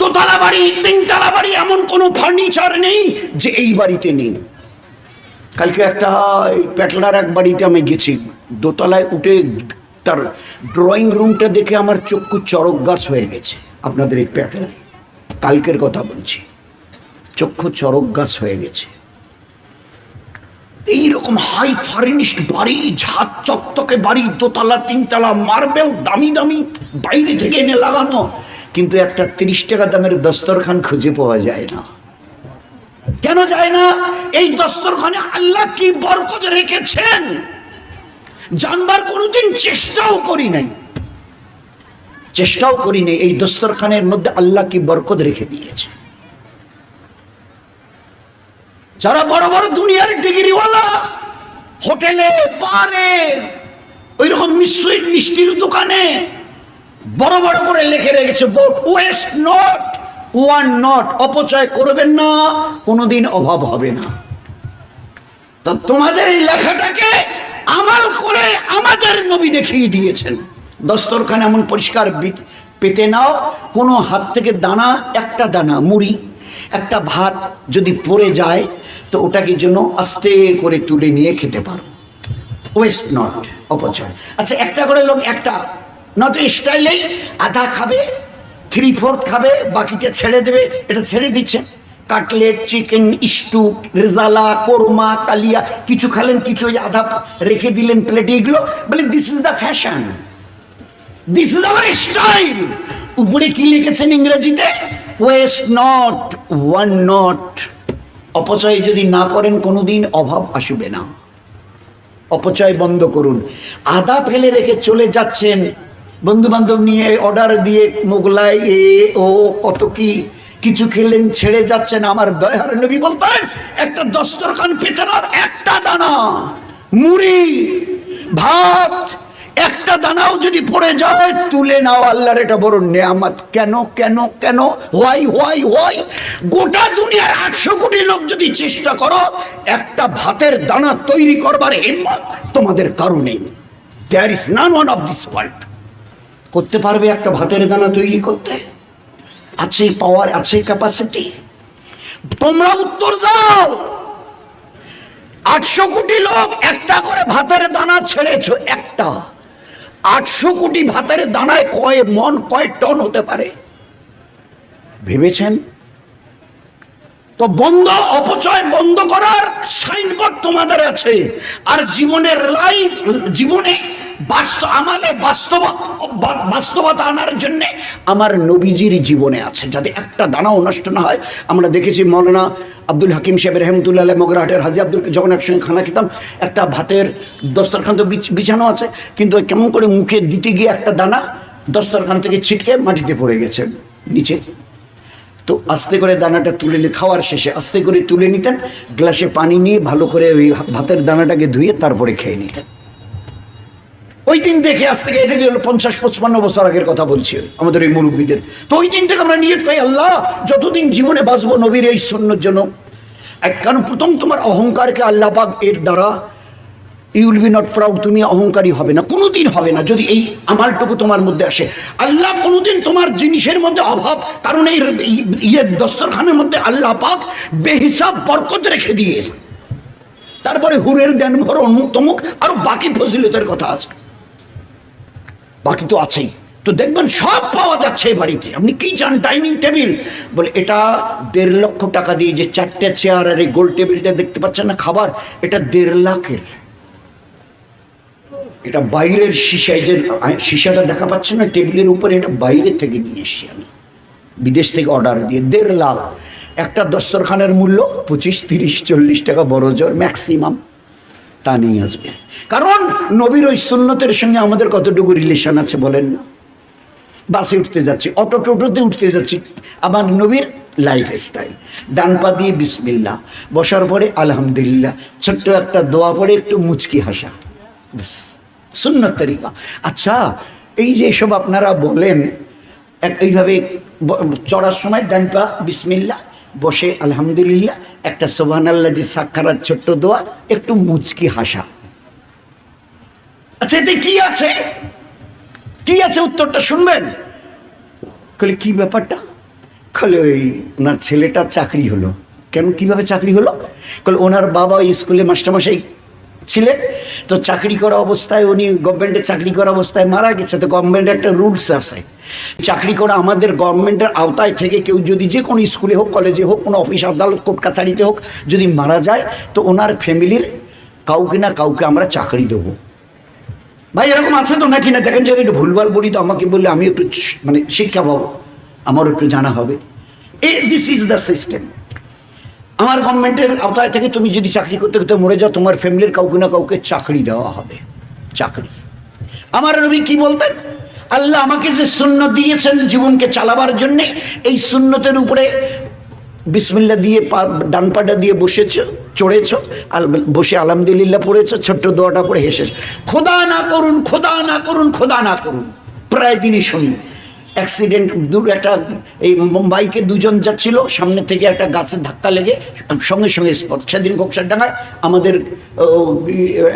দোতলা বাড়ি তিনতলা বাড়ি এমন কোনো ফার্নিচার নেই যে এই বাড়িতে নেই। কালকে একটা এই পেটলার এক বাড়িতে আমি গেছি। দোতলায় উঠে তার ড্রয়িং রুমটা দেখে আমার চক্ষু চরক গাছ হয়ে গেছে, আপনাদের এই পেটলায় কালকের কথা বলছি। চক্ষু চরক গাছ হয়ে গেছে। এইরকম হাই ফার্নিশড বাড়ি ঝাঁত চকচকে বাড়ি, দোতলা, তিনতলা মারবেও দামি দামি, বাইরে থেকে এনে লাগানো কিন্তু একটা তিরিশ টাকা দামের দস্তরখান খুঁজে পাওয়া যায় না। কেন যায় না? এই দস্তরখানে আল্লাহ কি বরকত রেখেছেন? জানবার কোনোদিন চেষ্টাও করি নাই। চেষ্টাও করি নাই এই দস্তরখানের মধ্যে আল্লাহ কি বরকত রেখে দিয়েছে। যারা বড় বড় দুনিয়ার ডিগ্রিওয়ালা, হোটেলে, বারে ওই রকম মিষ্টির দোকানে বড় বড় করে লিখে রেখেছে ওয়েস্ট নট, ওয়ান নট। অপচয় করবেন না, কোনোদিন অভাব হবে না। তা তোমাদের এই লেখাটাকে আমাল করে আমাদের নবী দেখিয়ে দিয়েছেন। দস্তরখানে এমন পরিষ্কার পেতে নাও, কোনো হাত থেকে দানা, একটা দানা, মুড়ি, একটা ভাত যদি পড়ে যায়, তো ওটাকে জন্য আস্তে করে তুলে নিয়ে খেতে পারো। ওয়েস্ট নট, অপচয়। আচ্ছা একটা করে লোক, একটা নয়তো স্টাইলেই আধা খাবে থ্রি ফোর্থ খাবে, বাকিটা ছেড়ে দেবে, এটা ছেড়ে দিচ্ছে। Cutlet chicken stew rezala korma kalia কিছু খালেন, কিছু আধা রেখে দিলেন প্লেটে এগুলো। বলে this is the fashion this is our style উপরে কি লিখেছেন ইংরেজিতে? ওয়েস্ট নট ওয়ান নট অপচয় যদি না করেন, কোনোদিন অভাব আসবে না। অপচয় বন্ধ করুন। আদা ফেলে রেখে চলে যাচ্ছেন বন্ধু বান্ধব নিয়ে অর্ডার দিয়ে মোগলাই এ, ও, কত কি কিছু খেলেন, ছেড়ে যাচ্ছেন আমার দয়ার নবী বলতেন, একটা দস্তরখান পেতার একটা দানা, মুড়ি, ভাত, একটা দানাও যদি পড়ে যায়, তুলে নাও আল্লাহর এটা বড় নেয়ামত। কেন কেন কেন? হোয়াই হোয়াই হোয়াই গোটা দুনিয়ার আটশো কোটি লোক যদি চেষ্টা করো, একটা ভাতের দানা তৈরি করবার হিম্মত তোমাদের কারণে there is none one of this world করতে পারবে একটা ভাতের দানা তৈরি করতে? আছে পাওয়ার আছে ক্যাপাসিটি তোমরা উত্তর দাও! আটশো কোটি লোক একটা করে ভাতের দানা ছেড়েছো, একটা। আটশো কোটি ভাতের দানায় কয় মন, কয় টন হতে পারে? ভেবেছেন? তো বন্ধ, অপচয় বন্ধ করার সাইনবোর্ড তোমাদের আছে। আর জীবনের লাইফ জীবনে বাস্তব, আমালে বাস্তব বাস্তবতা আনার জন্যে আমার নবীজির জীবনে আছে। যাতে একটা দানাও নষ্ট না হয়। আমরা দেখেছি মৌলানা আব্দুল হাকিম সাহেব রহমতুল্লাহ মগরাহাটের হাজি আব্দুল যখন একসঙ্গে খানা খেতাম, একটা ভাতের দস্তরখান তো বিছ- বিছানো আছে। কিন্তু কেমন করে মুখে দিতে গিয়ে একটা দানা দস্তরখান থেকে ছিটকে মাটিতে পড়ে গেছে নিচে। তো আস্তে করে দানাটা তুলে নিয়ে খাওয়ার শেষে আস্তে করে তুলে নিতেন, গ্লাসে পানি নিয়ে ভালো করে ওই ভাতের দানাটাকে ধুয়ে তারপরে খেয়ে নিতেন। ওই দিন দেখে আজ থেকে এটা হলো পঞ্চাশ, পঁচপান্ন বছর আগের কথা বলছি আমাদের এই মুরব্বীদের। তো ওই দিন থেকে আমরা নিয়ত করি, আল্লাহ, যতদিন জীবনে বাঁচবো নবীর এই সন্ন্যর জন্য এক কারণ প্রথম তোমার অহংকারকে আল্লাহ পাক এর দ্বারা you will be not proud তুমি অহংকারী হবে না। কোনোদিন হবে না, যদি এই আমালটুকু তোমার মধ্যে আসে। আল্লাহ কোনোদিন তোমার জিনিসের মধ্যে অভাব, কারণ এই ইয়ে দস্তরখানের মধ্যে আল্লাহ পাক বেহিসাব, বরকত রেখে দিয়ে। তারপরে হুরের দেন ভর অমুক তমুক, আরও বাকি ফজিলতের কথা আছে। বাকি তো আছেই। তো দেখবেন সব পাওয়া যাচ্ছে এই বাড়িতে। আপনি কি চান? Dining table. বলে, এটা দেড় লক্ষ টাকা দিয়ে যে চারটে চেয়ার আর এই গোল টেবিলটা দেখতে পাচ্ছেন না? খাবার, এটা দেড় লাখের। এটা বাইরের শিশায় যে শিশাটা দেখা পাচ্ছে না? টেবিলের উপরে এটা বাইরের থেকে নিয়ে এসছি আমি। বিদেশ থেকে অর্ডার দিয়ে, দেড় লাখ। একটা দস্তরখানের মূল্য পঁচিশ, তিরিশ, চল্লিশ টাকা বড় জোর, ম্যাক্সিমাম। তা নিয়ে আসবে কারণ নবীর ওই সুন্নতের সঙ্গে আমাদের কতটুকু রিলেশন আছে বলেন না? বাসে উঠতে যাচ্ছি, অটো টোটোতে উঠতে যাচ্ছি। আমার নবীর লাইফ স্টাইল ডান পা দিয়ে বিসমিল্লা বসার পরে আলহামদুলিল্লাহ। ছোট্ট একটা দোয়া পরে একটু মুচকি হাসা। ব্যাস, সুন্নত তরিকা। আচ্ছা এই যে সব আপনারা বলেন, এক এইভাবে চড়ার সময় ডান পা বিসমিল্লা বসে আলহামদুলিল্লাহ, একটা সোহান আল্লাহ যে সাক্ষারার ছোট্ট দোয়া, একটু মুচকি হাসা। আচ্ছা এতে কি আছে? কি আছে উত্তরটা শুনবেন? কলে কি ব্যাপারটা? কলে ওই ওনার ছেলেটা চাকরি হলো। কেন, কীভাবে চাকরি হলো? কলে ওনার বাবা স্কুলে মাস্টারমশাই ছিলেন। তো চাকরি করা অবস্থায় উনি গভর্নমেন্টের চাকরি করা অবস্থায় মারা গেছে। তো গভর্নমেন্টের একটা রুলস আছে। চাকরি করা আমাদের গভর্নমেন্টের আওতায় থেকে কেউ যদি যে কোনো স্কুলে হোক কলেজে হোক, কোনো অফিস আদালত কোর্ট কাছারিতে হোক, যদি মারা যায়, তো ওনার ফ্যামিলির কাউকে না কাউকে আমরা চাকরি দেবো। ভাই, এরকম আছে তো নাকি না? দেখেন যদি একটু ভুলভাল বলি তো আমাকে বললে আমি একটু মানে শিক্ষা পাবো। আমারও একটু জানা হবে। এ দিস ইজ দ্য সিস্টেম আমার গভর্নমেন্টের আওতায় থেকে তুমি যদি চাকরি করতে করতে মরে যাও, তোমার ফ্যামিলির কাউকে না কাউকে চাকরি দেওয়া হবে। চাকরি। আমার নবী কি বলতেন? আল্লাহ আমাকে যে শূন্য দিয়েছেন জীবনকে চালাবার জন্যে, এই শূন্যতের উপরে বিসমিল্লা দিয়ে পা ডান পাটা দিয়ে বসেছ, চড়েছ, আল, বসে আলহামদুলিল্লাহ পড়েছ, ছোট্ট দোয়াটা পড়ে হেসেছ। খোদা না করুন, খোদা না করুন, খোদা না করুন। প্রায় দিনই শুনি অ্যাক্সিডেন্ট দু একটা এই মুম্বাইকে দুজন যাচ্ছিল, সামনে থেকে একটা গাছের ধাক্কা লেগে, সঙ্গে সঙ্গে স্পট, সেদিন ডাঙায় আমাদের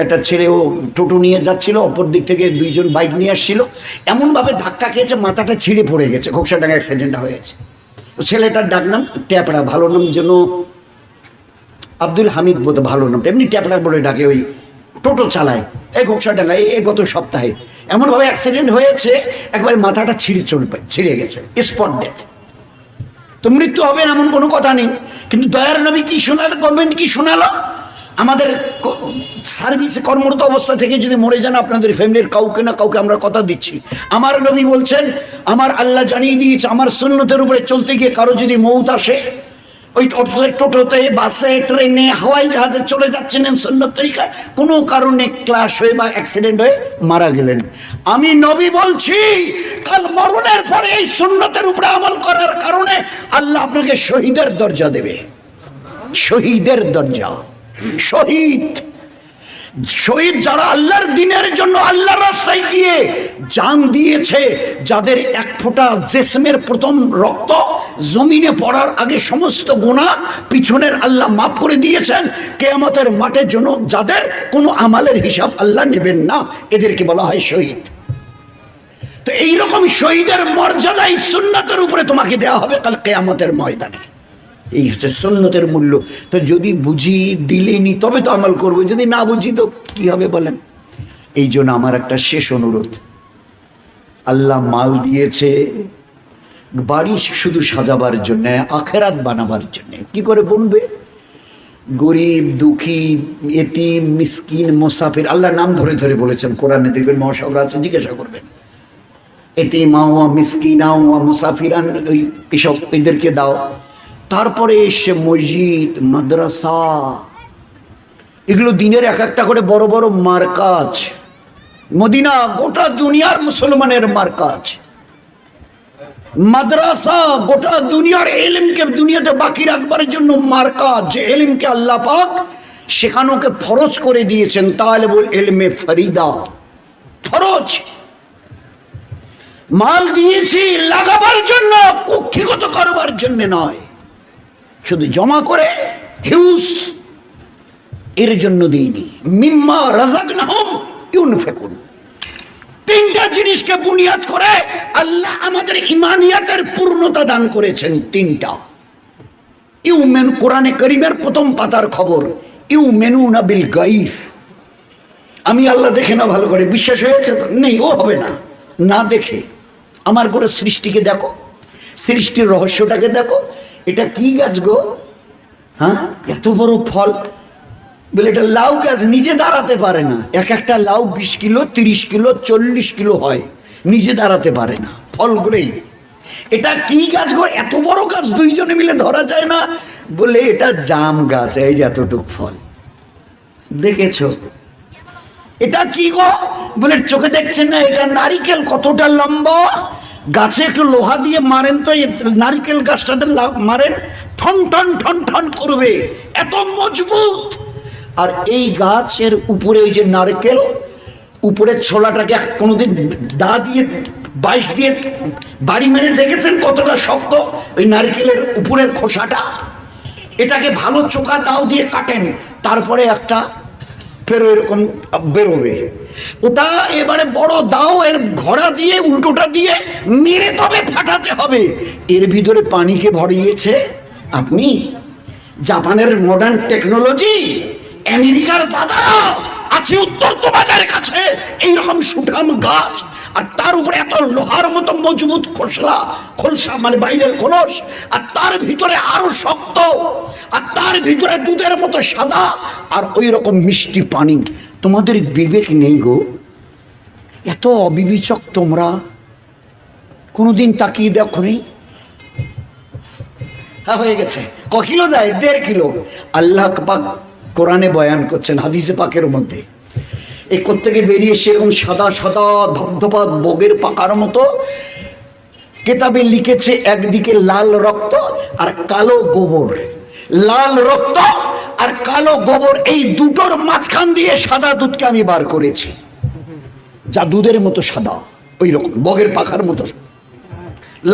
একটা ছেলে ও টোটো নিয়ে যাচ্ছিল, অপর দিক থেকে দুইজন বাইক নিয়ে আসছিল। এমনভাবে ধাক্কা খেয়েছে, মাথাটা ছিঁড়ে পড়ে গেছে ডাঙা অ্যাক্সিডেন্টটা হয়েছে। ছেলেটার ডাক নাম ট্যাপড়া, ভালো নাম যেন আব্দুল হামিদ বোধ ভালো নাম। এমনি ট্যাপড়া বলে ডাকে ওই টোটো চালায়, এই ঘোকসাডাঙ্গা এই গত সপ্তাহে। এমনভাবে অ্যাক্সিডেন্ট হয়েছে, একবারে মাথাটা ছিঁড়ে চলবে, ছিঁড়ে গেছে স্পট ডেথ তো মৃত্যু হবে না এমন কোনো কথা নেই। কিন্তু দয়ার নবী কি শোনাল গভর্নমেন্ট কি শোনালো? আমাদের সার্ভিসে কর্মরত অবস্থা থেকে যদি মরে যান, আপনাদের ফ্যামিলির কাউকে না কাউকে আমরা কথা দিচ্ছি। আমার নবী বলছেন, আমার আল্লাহ জানিয়ে দিয়েছে, আমার সুন্নতের উপরে চলতে গিয়ে কারও যদি মৌত আসে ওই টোটোতে টোটোতে বাসে, ট্রেনে, হাওয়াই জাহাজে চলে যাচ্ছেন সুন্নত তরিকায়। কোনো কারণে ক্লাস হয়ে বা অ্যাক্সিডেন্ট হয়ে মারা গেলেন। আমি নবী বলছি, কাল মরণের পরে এই সুন্নতের উপরে আমল করার কারণে আল্লাহ আপনাকে শহীদের দরজা দেবে। শহীদের দরজা। শহীদ। শহীদ যারা আল্লাহর দিনের জন্য আল্লাহর রাস্তায় গিয়ে জান দিয়েছে, যাদের এক ফোঁটা জেসমের প্রথম রক্ত জমিনে পড়ার আগে সমস্ত গোনা পিছনের আল্লাহ মাফ করে দিয়েছেন, কেয়ামতের মাঠের জন্য যাদের কোনো আমালের হিসাব আল্লাহ নেবেন না, এদেরকে বলা হয় শহীদ। তো এইরকম শহীদের মর্যাদা এই সুন্নাতের উপরে তোমাকে দেওয়া হবে কাল কেয়ামতের ময়দানে। এই হচ্ছে সুন্নতের মূল্য। তো যদি বুঝি দিলেনি, তবে তো আমল করব। যদি না বুঝি, তো কি হবে বলেন? এই জন্য আমার একটা শেষ অনুরোধ। আল্লাহ মাল দিয়েছে, বাড়ি শুধু সাজাবার জন্যে, আখেরাত বানাবার জন্যে। কি করে বনবে? গরিব, দুঃখী, এতিম, মিসকিন, মোসাফির আল্লাহ নাম ধরে ধরে বলেছেন, কোরআনে দেখবেন মহাসাগর আছে, জিজ্ঞাসা করবেন। এতিমাওয়া মিসকিনাওয়া মুসাফিরান, ওই এসব এদেরকে দাও। তারপরে এসে মসজিদ, মাদ্রাসা। এগুলো দিনের এক একটা করে বড় বড় মার্কাজ মদিনা গোটা দুনিয়ার মুসলমানের মার্কাজ মাদ্রাসা গোটা দুনিয়ার এলিমকে দুনিয়াতে বাকি রাখবার জন্য মার্কাজ যে এলিমকে আল্লাহ পাক সেখানোকে ফরজ করে দিয়েছেন তাহলে বল এলমে ফরিদা। ফরজ। মাল দিয়েছি, লাগাবার জন্য, কক্ষিগত করবার জন্য নয়। জমা করে হিউস এর জন্য দিইনি। মিম্মা রাজাক নাহম ইউন ফেকুন তিনটা জিনিসকে বুনিয়াদ করে আল্লাহ আমাদের ইমানিয়াতের পূর্ণতা দান করেছেন তিনটা। ইউ মেনু কোরআনে করিমের প্রথম পাতার খবর ইউ মেনু না বিল গাইফ আমি আল্লাহ দেখে না ভালো করে, বিশ্বাস হয়েছে তো? নেই, ও হবে না। না দেখে। আমার করে সৃষ্টিকে দেখো, সৃষ্টির রহস্যটাকে দেখো এটা কি গাছ গো? হ্যাঁ? এত বড় ফল। বলে এটা লাউ গাছ, নিজে দাঁড়াতে পারে না। এক একটা লাউ বিশ কিলো, তিরিশ কিলো, চল্লিশ কিলো হয়। নিজে দাঁড়াতে পারে না। ফলগুলোই। এটা কি গাছ গো? এত বড় গাছ, দুইজনে মিলে ধরা যায় না? বলে এটা জাম গাছ, এই যে এতটুক ফল। দেখেছ? এটা কি গো? বলে চোখে দেখছেন না, এটা নারিকেল কতটা লম্বা? গাছে একটু লোহা দিয়ে মারেন তো নারিকেল গাছটাতে মারেন, ঠন ঠন ঠন ঠন করবে। এত মজবুত! আর এই গাছের উপরে ওই যে নারকেল উপরের ছোলাটাকে কোনোদিন দা দিয়ে, বাইশ দিয়ে বাড়ি মেরে দেখেছেন কতটা শক্ত? ওই নারকেলের উপরের খোসাটা। এটাকে ভালো চোখা দাও দিয়ে কাটেন। তারপরে একটা ফের এরকম বেরোবে। ওটা এবারে বড় দাও, এর ঘোড়া দিয়ে, উল্টোটা দিয়ে মেরে তবে ফাটাতে হবে। এর ভিতরে পানিকে ভরিয়েছে আপনি? জাপানের মডার্ন টেকনোলজি আমেরিকার দাদারা আছে উত্তর বাজারের কাছে। এইরকম সুঠাম গাছ, আর তার উপরে এত লোহার মতো মজবুত খোসলা, খোলসা মানে বাইরের খোলস, আর তার ভিতরে আরও শক্ত, আর তার ভিতরে দুধের মতো সাদা, আর ওই রকম মিষ্টি পানি। তোমাদের বিবেক নেই গো। এত অবিবেচক তোমরা। কোনোদিন তাকিয়ে দেখো নি। হ্যাঁ হয়ে গেছে। ক কিলো দেয়? দেড় কিলো। আল্লাহ পাক কোরআনে বয়ান করছেন, হাদিসে পাকের মধ্যে। এই থেকে বেরিয়ে সেরকম সাদা সাদা ধপধপা বগের পাকার মতো কেতাবে লিখেছে, একদিকে লাল রক্ত আর কালো গোবর। লাল রক্ত আর কালো গোবর, এই দুটোর মাঝখান দিয়ে সাদা দুধকে আমি বার করেছি। যা দুধের মতো সাদা, ওই রকম, বগের পাখার মতো।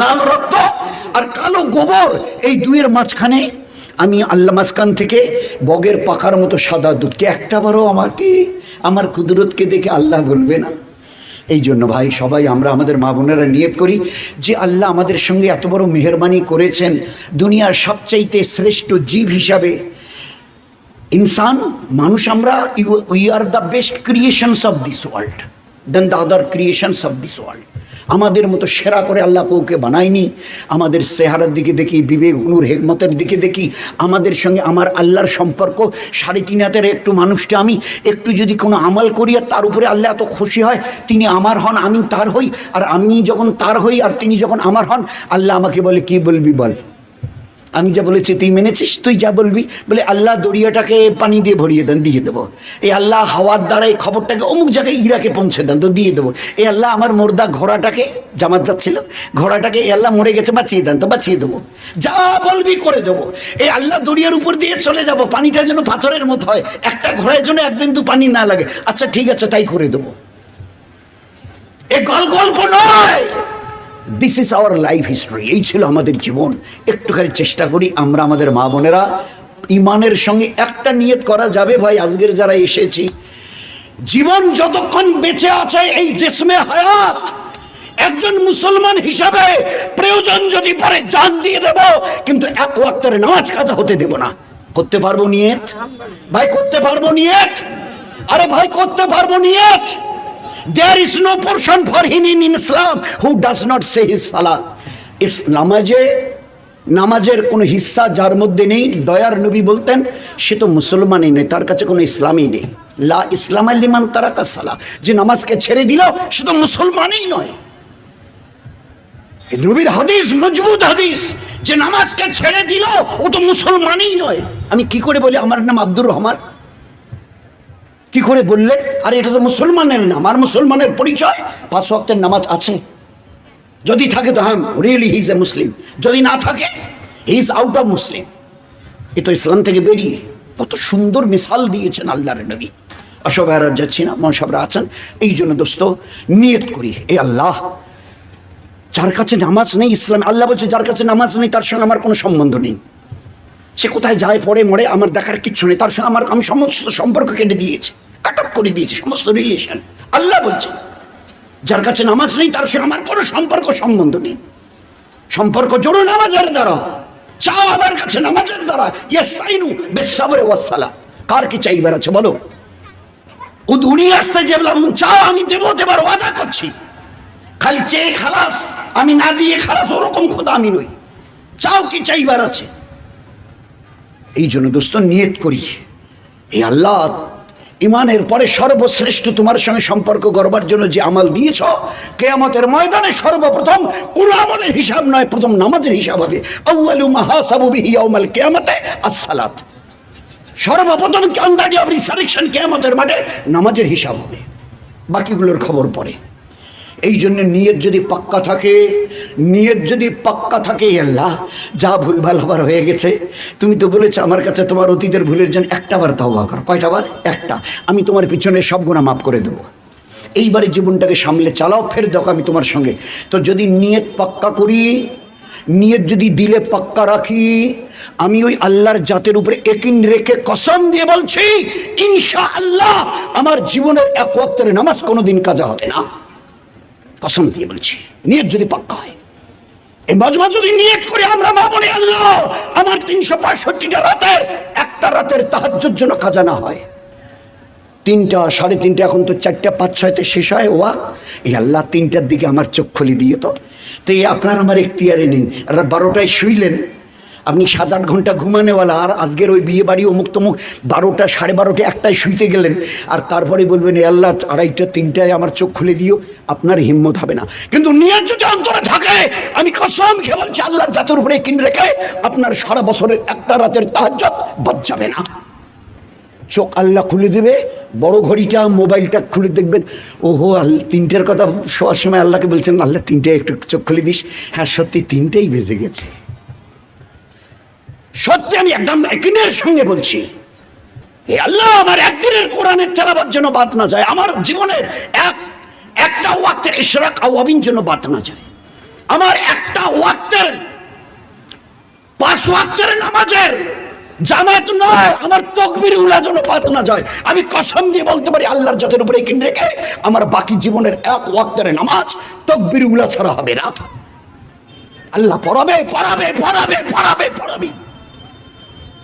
লাল রক্ত আর কালো গোবর, এই দুয়ের মাঝখানে আমি আল্লাহ মাঝখান থেকে বগের পাখার মতো সাদা দুধকে একটা বারও আমাকে, আমার কুদরতকে দেখে আল্লাহ বলবে না। এই জন্য ভাই, সবাই আমরা আমাদের মা বোনেরা নিয়ত করি যে আল্লাহ আমাদের সঙ্গে এত বড় মেহরবানি করেছেন, দুনিয়ার সবচাইতে শ্রেষ্ঠ জীব হিসাবে। ইনসান, মানুষ আমরা you we are the best creations of this world then the other creations of this world আমাদের মতো সেরা করে আল্লাহ কৌকে বানায়নি। আমাদের সেহারার দিকে দেখি, বিবেক, হুনুর, হেকমতের দিকে দেখি। আমাদের সঙ্গে আমার আল্লাহর সম্পর্ক, সাড়ে তিন হাতের একটু মানুষটা আমি, একটু যদি কোনো আমল করি আর তার উপরে আল্লাহ এত খুশি হয়, তিনি আমার হন, আমি তার হই। আর আমি যখন তার হই আর তিনি যখন আমার হন, আল্লাহ আমাকে বলে, কি বলবি বল? আমি যা বলেছি, তুই মেনেছিস? তুই যা বলবি? বলে, আল্লাহ দরিয়াটাকে পানি দিয়ে ভরিয়ে দেন, দিয়ে দেবো। এই আল্লাহ হাওয়ার দ্বারা এই খবরটাকে অমুক জায়গায় ইরাকে পৌঁছে দেন, তো দিয়ে দেবো। এই আল্লাহ আমার মোর্দা ঘোড়াটাকে, জামাত যাচ্ছিল, ঘোড়াটাকে এই আল্লাহ মরে গেছে, বাঁচিয়ে দেন, তো বাঁচিয়ে দেবো। যা বলবি করে দেবো। এই আল্লাহ দরিয়ার উপর দিয়ে চলে যাব, পানিটা যেন পাথরের মতো হয়, একটা ঘোড়ার জন্য এক বিন্দু পানি না লাগে। আচ্ছা ঠিক আছে, তাই করে দেবো। এ গল গল্প নয়! This is our life history এই ছিল আমাদের জীবন। একটুখানি চেষ্টা করি আমরা আমাদের মা বোনেরা ইমানের সঙ্গে একটা নিয়ত করা যাবে। ভাই, আজকের যারা এসেছি, জীবন যতক্ষণ বেঁচে আছে, এই জেসমে হায়াত একজন মুসলমান হিসাবে প্রয়োজন যদি পরে জান দিয়ে দেব, কিন্তু এক ওয়াক্তের নামাজ কাজা হতে দেব না। করতে পারব নিয়ত? ভাই, করতে পারব নিয়ত? আরে ভাই, করতে পারব নিয়ত? There is no portion for him in Islam who does not say his salah ইস নামাজে নামাজের কোনো হিস্সা যার মধ্যে নেই, দয়ার নবী বলতেন, সে তো মুসলমানই নেই, তার কাছে কোনো ইসলামই নেই। লা ইসলাম লিমান তারাকা সালা যে নামাজকে ছেড়ে দিল, সে তো মুসলমানই নয়। নবীর হাদিস, মজবুত হাদিস, যে নামাজকে ছেড়ে দিল, ও তো মুসলমানই নয়। আমি কি করে বলি, আমার নাম আব্দুর রহমান? কি করে বললেন? আরে এটা তো মুসলমানের নাম, আর মুসলমানের পরিচয়? পাঁচ ওয়াক্তের নামাজ আছে। যদি থাকে তো হ্যাঁ রিয়েলি হিজ এ মুসলিম যদি না থাকে he is out of Muslim এ তো ইসলাম থেকে বেরিয়ে কত সুন্দর মিসাল দিয়েছেন আল্লাহর নবী। অসব আর যাচ্ছি না মনসাবরা আছেন। এই জন্য দোস্ত, নিয়ত করি এ আল্লাহ, যার কাছে নামাজ নেই ইসলাম, আল্লাহ বলছে যার কাছে নামাজ নেই, তার সঙ্গে আমার কোনো সম্বন্ধ নেই। সে কোথায় যায়, পড়ে, মরে, আমার দেখার কিচ্ছু নেই, তার সঙ্গে আমার, আমি সমস্ত সম্পর্ক কেটে দিয়েছি। কাট অফ করে দিয়েছি, সমস্ত রিলেশন আল্লাহ বলছে, যার কাছে নামাজ নেই, তার সঙ্গে আমার কোনো সম্পর্ক সম্বন্ধ নেই। সম্পর্ক জোড়ো নামাজের দ্বারা। চাও আমার কাছে নামাজের দ্বারা। ইয়াস্তাইনু বিসসাবরে ওয়াসসালা কার কি চাইবার আছে বলো? ও আসতে যে চাও, আমি দেবো, দেবার ওয়াদা করছি। খালি চেয়ে খালাস, আমি না দিয়ে খালাস, ওরকম খোদা আমি নই। চাও কি চাইবার আছে? এই জন্য দোস্ত, নিয়ত করি। এই আল্লাহ ইমানের পরে সর্বশ্রেষ্ঠ তোমার সঙ্গে সম্পর্ক গড়বার জন্য যে আমাল দিয়েছ, কেয়ামতের ময়দানে সর্বপ্রথম কোন আমলের হিসাব নয়, প্রথম নামাজের হিসাব হবে। আউয়ালু মাহাসাবু বিহি ইয়াউমাল কিয়ামতে আসসালাত। সর্বপ্রথম কান্দাডি অফ রিসারেকশন কেয়ামতের মাঠে নামাজের হিসাব হবে। বাকিগুলোর খবর পড়ে এই জন্য নিয়ত যদি পাক্কা থাকে, নিয়ত যদি পাক্কা থাকে আল্লাহ, যা ভুলভাল হবার হয়ে গেছে, তুমি তো বলেছ আমার কাছে তোমার অতীতের ভুলের জন্য একটা বার তওবা করো। কয়টা বার? একটা। আমি তোমার পিছনে সব গুণা মাফ করে দেবো। এইবারে জীবনটাকে সামলে চালাও, ফের দেখো আমি তোমার সঙ্গে। তো যদি নিয়ত পাক্কা করি, নিয়ত যদি দিলে পাক্কা রাখি, আমি ওই আল্লাহর জাতের উপরে একিন রেখে কসম দিয়ে বলছি ইনশা আল্লাহ আমার জীবনের এক ওয়াক্তের নামাজ কোনোদিন কাজা হবে না। কসম দিয়ে বলছি, নিয়ত যদি পাক্কা হয়, এই মজমা যদি নিয়ত করে আমরা মা বলে আল্লাহ, আমার তিনশো পঁয়ষট্টিটা রাতের, একটা রাতের তাহাজ্যর জন্য কাজা না হয়। তিনটা, সাড়ে তিনটা, এখন তো চারটা, পাঁচ ছয়তে শেষ হয় ওয়াক এই আল্লাহ তিনটার দিকে আমার চোখ খুলি দিয়ে তো। তো এই আপনার আমার এখতিয়ারে নেই বারোটায় শুইলেন আপনি সাত আট ঘণ্টা ঘুমানেওয়ালা, আর আজকের ওই বিয়ে বাড়ি অমুক তমুক বারোটা, সাড়ে বারোটা একটায় শুইতে গেলেন, আর তারপরে বলবেন, এ আল্লাহ, আড়াইটা, তিনটায় আমার চোখ খুলে দিও, আপনার হিম্মত হবে না। কিন্তু নিয়ত যদি অন্তরে থাকে, আমি কসম খেয়ে বলছি, আল্লাহর জাতের উপরে কিন রেখে আপনার সারা বছরের একটা রাতের তাহাজ্জত বাদ যাবে না। চোখ আল্লাহ খুলে দেবে, বড় ঘড়িটা, মোবাইলটা খুলে দেখবেন, ওহো আল্লাহ তিনটের কথা শোয়ার সময় আল্লাহকে বলছেন, আল্লাহ, তিনটে একটু চোখ খুলে দিস। হ্যাঁ সত্যি তিনটেই বেজে গেছে। সত্যি আমি একদম একিনের সঙ্গে বলছি। এ আল্লাহ, আমার একদিনের কোরআনের তেলাবার জন্য বাদ না যায়, আমার জীবনের এক, একটা ওয়াক্তের ইশরাক আওয়াবিন জন্য বাদ না যায়। আমার একটা ওয়াক্তের, পাঁচ ওয়াক্তের নামাজের জামাত নয়, আমার তকবির উলা যেন পাত না যায়। আমি কসম দিয়ে বলতে পারি, আল্লাহর জাতের উপরে কিন রেখে আমার বাকি জীবনের এক ওয়াক্তের নামাজ তকবির উলা ছাড়া হবে না। আল্লাহ পড়াবে পড়াবে পড়াবে পড়াবে পড়াবে।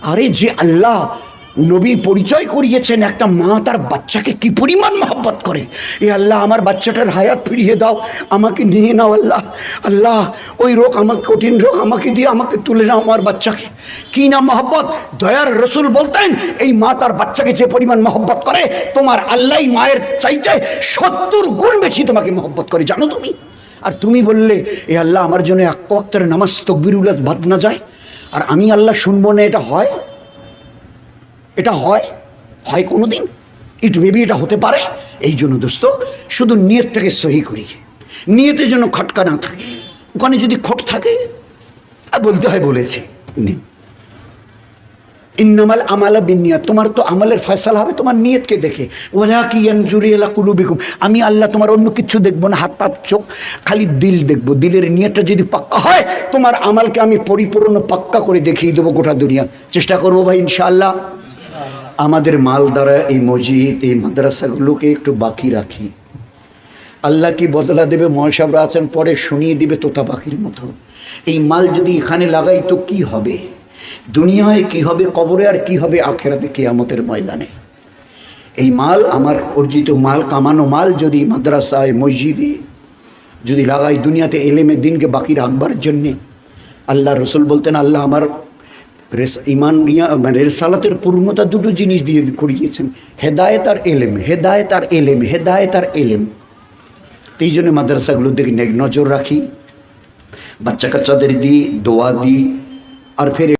আরে যে আল্লাহ নবী পরিচয় করিয়েছেন একটা মা তার বাচ্চাকে কি পরিমাণ মহব্বত করে? এ আল্লাহ, আমার বাচ্চাটার হায়াত ফিরিয়ে দাও, আমাকে নিয়ে নাও আল্লাহ। আল্লাহ, ওই রোগ আমাকে, কঠিন রোগ আমাকে দিয়ে আমাকে তুলে নাও আমার বাচ্চাকে। কি না মহব্বত? দয়ার রসুল বলতেন, এই মা তার বাচ্চাকে যে পরিমাণ মহব্বত করে, তোমার আল্লাহ মায়ের চাইতে সত্তর গুণ বেশি তোমাকে মহব্বত করে, জানো তুমি? আর তুমি বললে, এ আল্লাহ, আমার জন্য এক ওয়াক্তের নামাজ তকবিরুল্লাহ বাদ না যায়? আর আমি আল্লাহ শুনব না, এটা হয়? এটা হয়? হয় কোনো দিন ইট মেবি এটা হতে পারে। এই জন্য দোস্ত, শুধু নিয়তটাকে সহি করি। নিয়তে যেন খটকা না থাকে। ওখানে যদি খট থাকে, আর বলতে হয় বলেছে। নিন ইন্নামাল আমালা বিনিয়াত, তোমার তো আমলের ফয়সালা হবে, তোমার নিয়তকে দেখে। ওলা কি ইয়ানজুরি এলা কুলুবিকুম, আমি আল্লাহ তোমার অন্য কিছু দেখব না, হাত পাত চোখ, খালি দিল দেখব। দিলের নিয়তটা যদি পাক্কা হয়, তোমার আমালকে আমি পরিপূর্ণ পাক্কা করে দেখিয়ে দেবো গোটা দুনিয়া। চেষ্টা করব ভাই, ইনশাআল্লাহ। আমাদের মাল দ্বারা এই মসজিদ, এই মাদ্রাসাগুলোকে একটু বাকি রাখি। আল্লাহ কি বদলা দেবে? মহাসাবরা আছেন, পরে শুনিয়ে দিবে, তোতা পাখির মতো। এই মাল যদি এখানে লাগাই, তো কি হবে? দুনিয়ায় কি হবে কবরে আর কি হবে আখেরাতে কেয়ামতের ময়দানে। এই মাল আমার অর্জিত মাল, কামানো মাল যদি মাদ্রাসায়, মসজিদে যদি লাগাই দুনিয়াতে এলেমে দিনকে বাকি রাখবার জন্যে। আল্লাহ রসুল বলতেন, আল্লাহ আমার ইমান মানে রেসালাতের পূর্ণতা দুটো জিনিস দিয়ে করিয়েছেন। হেদায়েত আর এলেম, হেদায়েত আর এলেম, হেদায়েত আর এলেম। এই জন্য মাদ্রাসাগুলোর দিকে নজর রাখি। বাচ্চা কাচ্চাদের দিই, দোয়া দিই, আর ফের